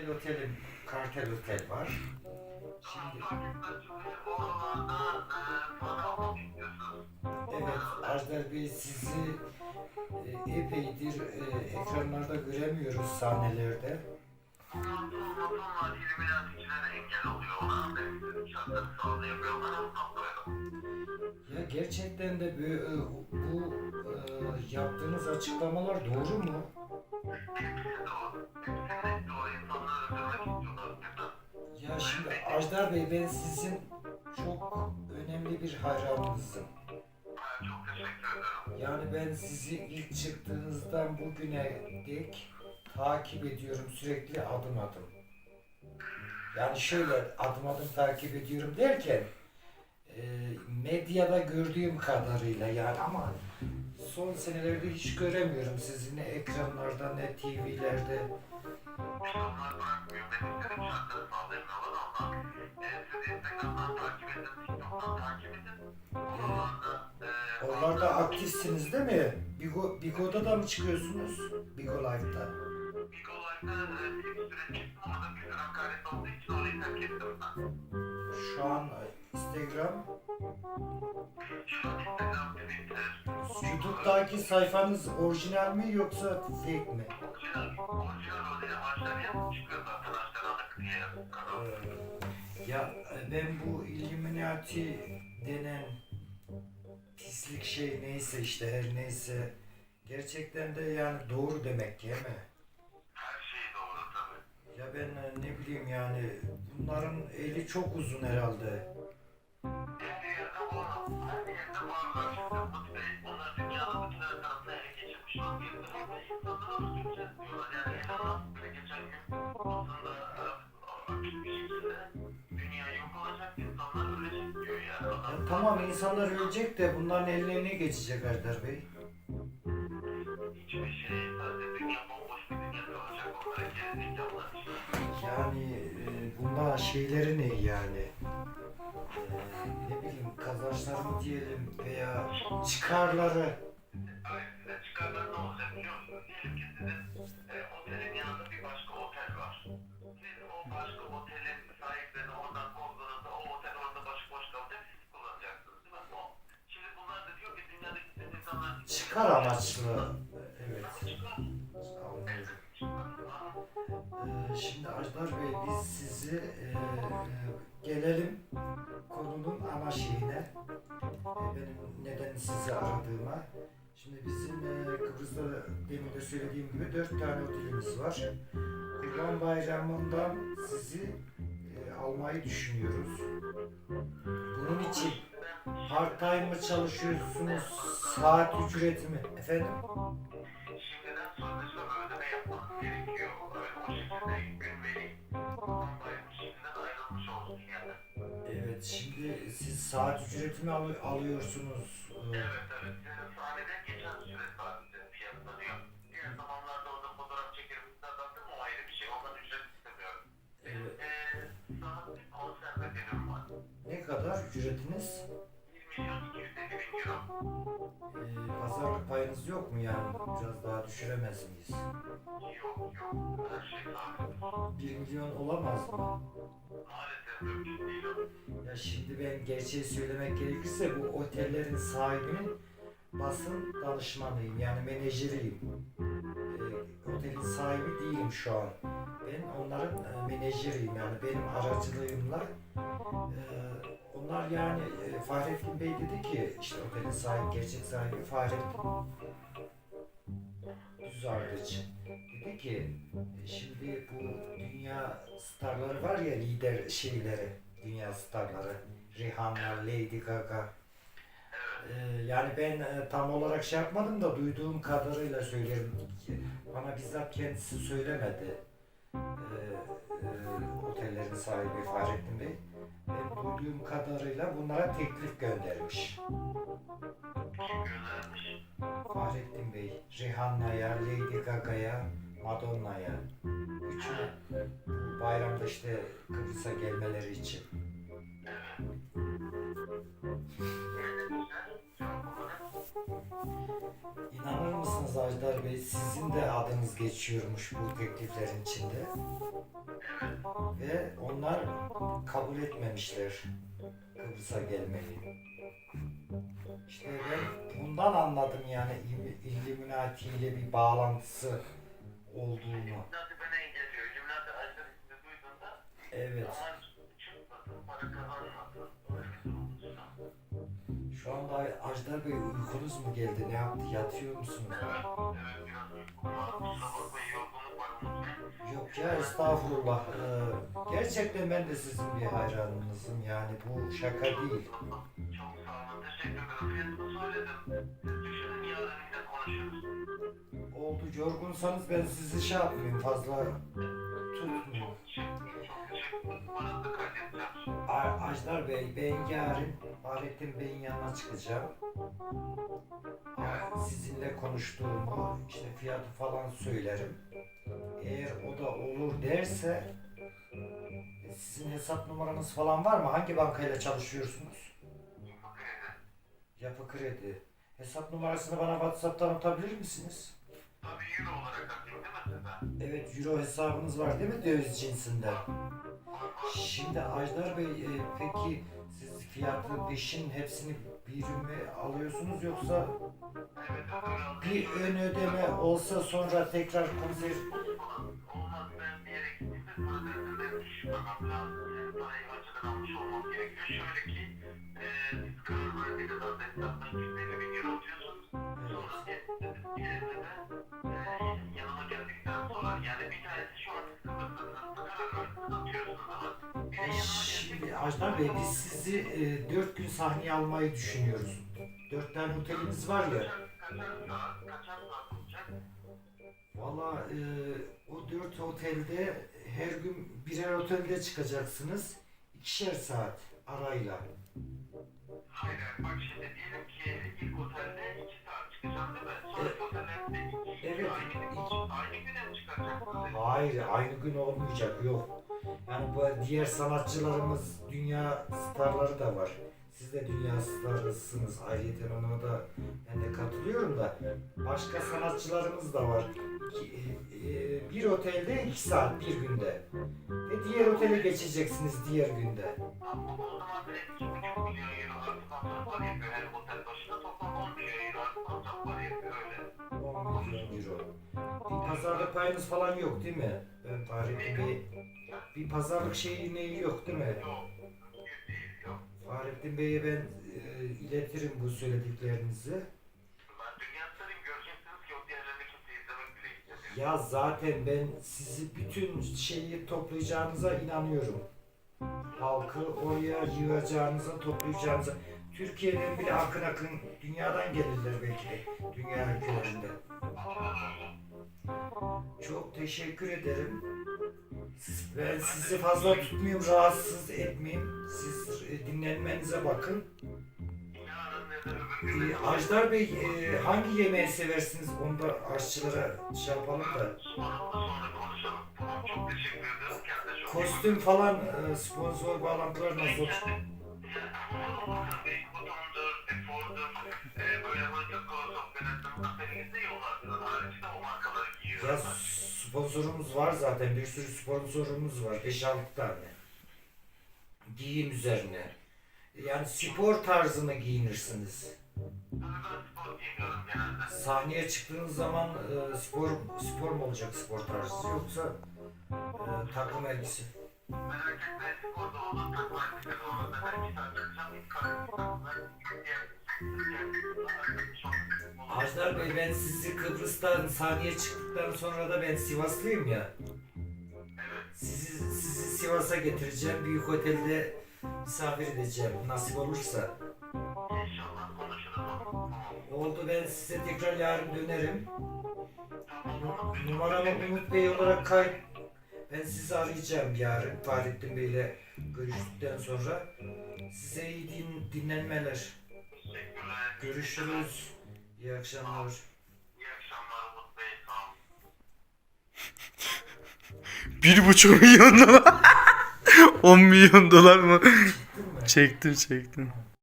Kartel Otel'in Kartel Otel var. Şimdi evet Ajdar Bey sizi e, epeydir e, ekranlarda göremiyoruz sahnelerde. Ya gerçekten de bu, e, bu e, yaptığınız açıklamalar doğru mu? Ya şimdi Ajdar Bey ben sizin çok önemli bir hayranınızım. Yani ben sizi ilk çıktığınızdan bugüne dek takip ediyorum sürekli adım adım. Yani şöyle adım adım takip ediyorum derken e, medyada gördüğüm kadarıyla yani ama son senelerde hiç göremiyorum sizi ne ekranlarda ne TV'lerde. Oralarda aktifsiniz değil mi? Bigo, Bigo'da da mı çıkıyorsunuz? Bigo Live'da. Şu an Instagram, YouTube'daki sayfanız orijinal mi yoksa fake mi? Ee, ya ben bu Illuminati denen pislik şey neyse işte her neyse gerçekten de yani doğru demek ki, değil mi? Ya ben e, ne bileyim yani bunların eli çok uzun herhalde. Ya tamam insanlar ölecek de bunların eline ne geçecek Erdar Bey? Yani e, bunda şeyleri ne yani? E, ne bileyim kazançları mı diyelim veya çıkarları. Çıkarlar ne olacak biliyor musunuz? Diyelim otelin yanında bir başka otel var. Siz o başka otelin sahiplerini oradan kovduğunuzda o otel orada baş boş kalacak siz kullanacaksınız değil mi? O, şimdi bunlar da diyor ki dünyadaki bütün insanlar Çıkar amaçlı. Sizi e, gelelim konunun ana şeyine. E, benim neden sizi aradığıma. Şimdi bizim e, Kıbrıs'ta demin de söylediğim gibi dört tane otelimiz var. Kurban Bayramı'ndan sizi e, almayı düşünüyoruz. Bunun için part time mı çalışıyorsunuz, saat ücreti mi? Efendim? Saat ücreti mi al- alıyorsunuz? Ee, Evet evet. Sizin sahneden geçen süre sadece fiyatlanıyor. Diğer zamanlarda orada fotoğraf çekerim. Zaten o ayrı bir şey. Ondan ücret istemiyorum. Evet. Eee sanatçı konser bedelim var. Ne kadar ücretiniz? Payınız yok mu yani? Biraz daha düşüremez miyiz? Yok yok. Her sabit. 1 milyon olamaz mı? Ya şimdi ben gerçeği söylemek gerekirse bu otellerin sahibinin basın danışmanıyım yani menajeriyim. Ee, otelin sahibi değilim şu an. Ben onların e, menajeriyim yani benim aracılığımla. e, onlar yani e, Fahrettin Bey dedi ki işte otelin sahibi, gerçek sahibi Fahrettin Düzardıç. Dedi ki e, şimdi bu dünya starları var ya lider şeyleri, dünya starları. Rihanna, Lady Gaga. Ee, yani ben e, tam olarak şey yapmadım da duyduğum kadarıyla söylerim. Bana bizzat kendisi söylemedi. Ee, e, otellerin sahibi Fahrettin Bey. Ben duyduğum kadarıyla bunlara teklif göndermiş. Kim göndermiş? Fahrettin Bey, Rihanna'ya, Lady Gaga'ya, Madonna'ya. Bu bayramda işte Kıbrıs'a gelmeleri için. Olarak. İnanır mısınız Ajdar Bey sizin de adınız geçiyormuş bu tekliflerin içinde. Ve onlar kabul etmemişler Kıbrıs'a gelmeyi. İşte ben bundan anladım yani İl- Illuminati ile bir bağlantısı olduğunu. Evet. Anda Ajdar Bey uykunuz mu geldi? Ne yaptı? Yatıyor musunuz? Evet, evet biraz uykum var. Kusura bakmayın yorgunluk var unutmayın. Yok ya estağfurullah. Ee, gerçekten ben de sizin bir hayranınızım. Yani bu şaka değil. Çok sağ olun, teşekkür ederim. Fiyatını söyledim. Düşünün yarın. Oldu yorgunsanız ben sizi şey yapmayayım fazla tutmayayım. Ajdar Bey ben yarın Fahrettin Bey'in yanına çıkacağım. Sizinle konuştuğumu işte fiyatı falan söylerim. Eğer o da olur derse sizin hesap numaranız falan var mı? Hangi bankayla çalışıyorsunuz? Yapı Kredi. Hesap numarasını bana WhatsApp'tan atabilir misiniz? Tabii euro olarak atayım değil mi size? Evet Euro hesabınız var değil mi döviz cinsinden? Şimdi Ajdar Bey e, peki siz fiyatı peşin hepsini bir mi alıyorsunuz yoksa Evet, bir ön ödeme olsa sonra tekrar konser Olmaz ben bir yere gittiğimde düşürmemem lazım. Parayı önceden almış olmam gerekiyor. Şöyle ki, e, siz karar verdiğiniz anda hesaptan 250 bin Şimdi Ajdar Bey biz sizi e, 4 gün sahneye almayı düşünüyoruz. 4 tane otelimiz var ya. Valla e, o 4 otelde her gün birer otelde çıkacaksınız. ikişer saat arayla. Hayır aynı gün olmayacak yok. Yani bu diğer sanatçılarımız dünya starları da var. Siz de dünya starısınız. Ayrıca ona da ben de katılıyorum da. Başka sanatçılarımız da var. E, e, bir otelde iki saat bir günde. Ve diğer otele geçeceksiniz diğer günde. Pazarlık payınız falan yok değil mi? Ben Fahrettin Bey bir pazarlık şeyi yok değil mi? Fahrettin Bey'e ben e, iletirim bu söylediklerinizi. Ya zaten ben sizi bütün şeyi toplayacağınıza inanıyorum. Halkı oraya yığacağınıza, toplayacağınıza. Türkiye'den bile akın akın dünyadan gelirler belki de. Dünya ülkelerinde. Çok teşekkür ederim. Ben sizi fazla tutmayayım, rahatsız etmeyeyim. Siz e, dinlenmenize bakın. Ee, Ajdar Bey e, hangi yemeği seversiniz? Onu da aşçılara şey yapalım da. Kostüm falan e, sponsor bağlantılar Ya sponsorumuz var zaten. Bir sürü sponsorumuz var. 5-6 tane. Giyim üzerine. Yani spor tarzını giyinirsiniz. Sahneye çıktığınız zaman e, spor spor mu olacak spor tarzı yoksa e, takım elbise? Ajdar Bey ben sizi Kıbrıs'tan sahneye çıktıktan sonra da ben Sivaslıyım ya. Sizi, sizi Sivas'a getireceğim. Büyük otelde misafir edeceğim nasip olursa. Oldu ben size tekrar yarın dönerim. Numaramı Umut Bey olarak kayıt. Ben sizi arayacağım yarın Fahrettin Bey ile görüştükten sonra. Size iyi din, dinlenmeler. Görüşürüz. İyi akşamlar. İyi akşamlar Umut Bey. Sağ olun. Bir buçuk milyon dolar. 10 milyon dolar mı? Çektim çektim.